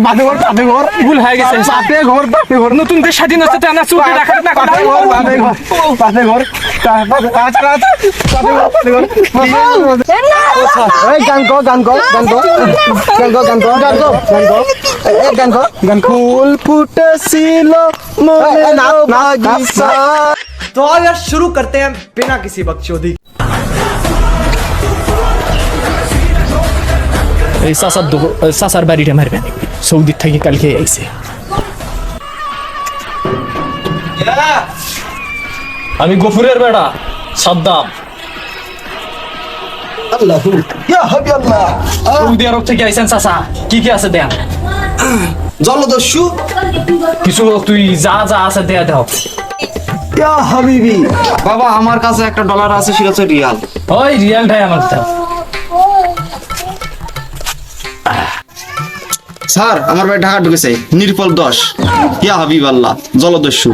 পাতে ঘর পাতে ঘর ভুল হয়ে গেছে পাতে ঘর পাতে ঘর নতুন দেশ স্বাধীন হচ্ছে তা না চুকে রাখা না পাতে ঘর পাতে ঘর পাতে ঘর আচ্ছা আচ্ছা পাতে ঘর পাতে ঘর এই গান কো গান কো গান কো গান কো গান কো গান কো গান কো এই গান কো গান কো ফুল ফুটেছিল মনে বাগিচা तो आओ यार शुरू करते हैं बिना किसी बकचोदी के। এই চাচার দো- চাচার বাড়িটা মারবেন সৌদির থেকে কালকে আইছে আমি গফুরের বেড়া সাদ্দাম। আল্লাহু হাবি আল্লাহ সৌদি আরব থেকে আইছেন চাচা কি কি আছে দেন? জলদস্যু। কিছু তুই যা যা আছে দেয়া দাও ইয়া হাবিবি। বাবা আমার কাছে একটা ডলার আছে সেটা হচ্ছে রিয়াল। ওই রিয়ালটাই আমার দাও স্যার আমার ভাই ঢাকা ঢুকেছে। নির্পল দশ। ইয়া হাবিব আল্লাহ জলদস্যু।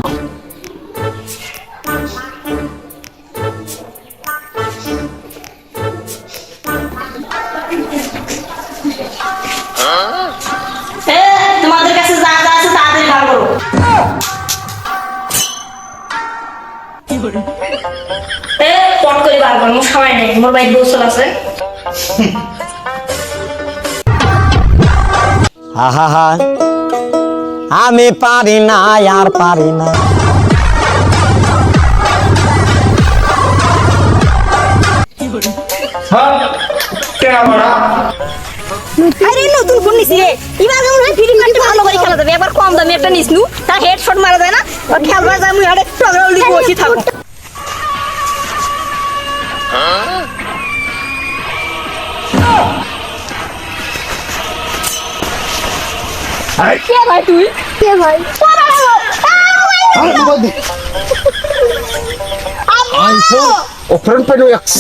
এ, তোমাদের কাছে যা যা আছে তাড়াতাড়ি বার করো। এ, পট করে বার করো মোর সময় নেই মোর বাড়ির গোসল আছে। আহা আমি পারি না আর পারি না। আরে নতুন ফোন নিছি রে। এবার মনে হয় ফ্রি ফায়ারটা ভালো করে খেলা যাবে। এবার কম দামি একটা নিস নু তা হেডশট মারা যায় না। আর খেলবার যায় মুই আরে বসে থাকো কে ভাই তুই? কে ভাই? আইফোন ওপেন পেনো এক্স।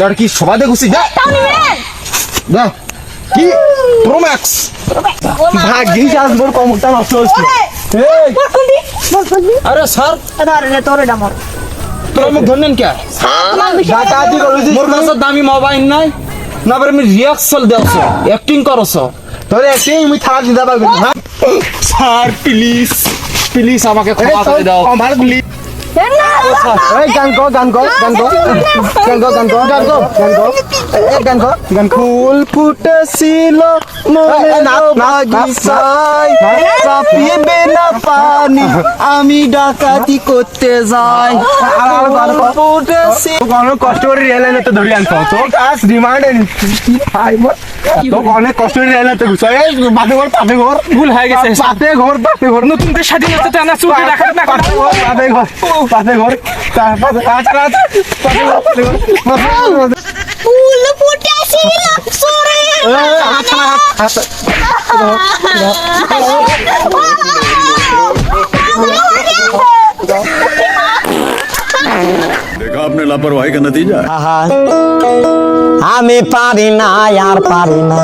তোর কি সবা দেখুছি যা। যা। কি? প্রো ভাগ্যিস আজ মোর কমটা নষ্ট হচ্ছে আরে স্যার। তোর মুখ ধরনেন কে? মোর কাছে দামি মোবাইল নাই। না পারে আমি রিয়াকশন দেওছ অ্যাক্টিং করছ তোরে একটি আমি থাকা দিতে পারবি না স্যার প্লিজ প্লিজ আমাকে ক্ষমা করে দাও। আমার গুলি এই গান কো গান কো গান কো গান কো গান কো গান কো গান কো এই গান কো গান কো ফুল ফুটেছিল মনে বাগিচায় চাপিয়ে না পানি আমি ডাকাতি করতে যাই। আর গান কো ফুটেছিল। অনেক কষ্ট করে রেল লাইনে ধরে আনছো তো কাজ রিমান্ড ভাই তো অনেক কষ্ট করে রেল লাইনে ঘুষাই বাতে ঘর পাতে ঘর। ভুল হয়ে গেছে। পাতে ঘর পাতে ঘর। নতুন দেশ স্বাধীন হচ্ছে তা চুকে রাখা না। পাতে ঘর। পাতে ঘর পাতে ঘর তারপর আচ্ছা আচ্ছা পাতে ঘর পাতে ঘর ফুল ফুটেছিল সরে আচ্ছা আচ্ছা देखा आपने लापरवाही का नतीजा है আহা আমি পারি না আর পারি না